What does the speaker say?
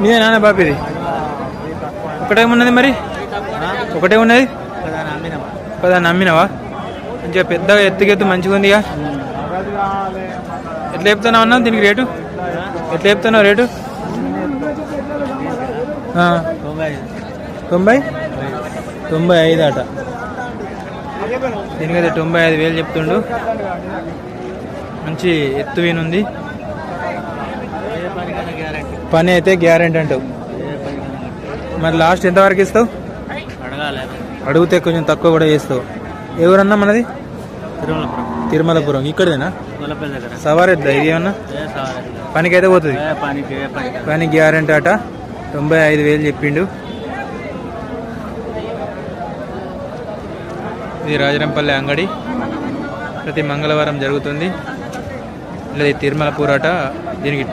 మీదే నాన్న బాబు ఇది ఒకటే ఉన్నది మరి? ఒకటే ఉన్నది? కదా నమ్మినవా? మంచిగా పెద్దగా ఎత్తుకెత్తు మంచిగా ఉందిగా. ఎట్లా చెప్తున్నావు అన్నా దీనికి రేటు? ఎట్లా చెప్తున్నావు రేటు? తొంభై? తొంభై ఐదు అట. దీనికైతే తొంభై ఐదు వేలు చెప్తుండు. మంచి ఎత్తు వీనుంది. పని అయితే గ్యారెంటీ అంటావు. మరి లాస్ట్ ఎంతవరకు ఇస్తావు? అడిగితే కొంచెం తక్కువ కూడా చేస్తావు. ఎవరన్నా మనది? తిరుమలపురం. తిరుమలపురం ఇక్కడేనా గొల్లపల్లి సవారెద్దా ఇది ఏమన్నా పనికి సవారీ పోతుంది. పనికి పని గ్యారెంటీ అట. తొంభై ఐదు వేలు చెప్పిండు. ఇది రాజరంపల్లి అంగడి. ప్రతి మంగళవారం జరుగుతుంది. లేదా తిరుమల పూరాట దీనికి